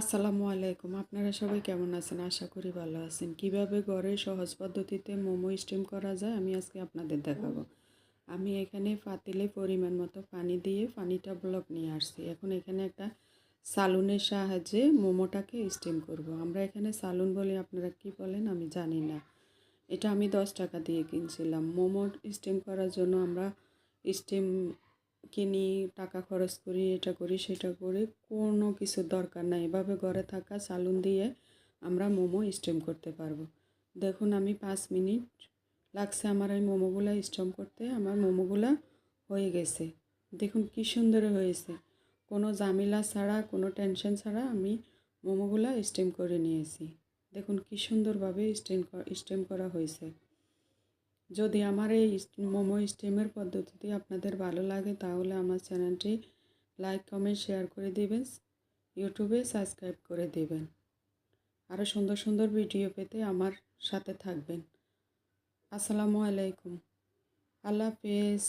আসসালামু আলাইকুম। আপনারা সবাই কেমন আছেন? আশা করি ভালো আছেন। কীভাবে ঘরে সহজ পদ্ধতিতে মোমো স্টিম করা যায় আমি আজকে আপনাদের দেখাবো। আমি এখানে পাতিলে পরিমাণ মতো পানি দিয়ে পানিটা ব্লক নিয়ে আসছি। এখন এখানে একটা সালুনের সাহায্যে মোমোটাকে স্টিম করব। আমরা এখানে সালুন বলি, আপনারা কি বলেন আমি জানি না। এটা আমি দশ টাকা দিয়ে কিনছিলাম। মোমো স্টিম করার জন্য আমরা স্টিম কিনি টাকা খরচ করি, এটা করি, সেটা করি কোনো কিছু দরকার নাই। এভাবে ঘরে থাকা সালুন দিয়ে আমরা মোমো স্টিম করতে পারব। দেখুন, আমি পাঁচ মিনিট লাগছে আমার এই মোমোগুলো স্টিম করতে। আমার মোমোগুলো হয়ে গেছে। দেখুন কি সুন্দর হয়েছে। কোনো ঝামেলা ছাড়া, কোনো টেনশন ছাড়া আমি মোমোগুলো স্টিম করে নিয়েছি। দেখুন কি সুন্দরভাবে স্টিম স্টিম করা হয়েছে। যদি আমার এই মোমো স্টিমের পদ্ধতিটি আপনাদের ভালো লাগে, তাহলে আমার চ্যানেলটি লাইক, কমেন্ট, শেয়ার করে দেবেন। ইউটিউবে সাবস্ক্রাইব করে দেবেন। আরও সুন্দর সুন্দর ভিডিও পেতে আমার সাথে থাকবেন। আসসালামু আলাইকুম। আল্লাহ হাফেজ।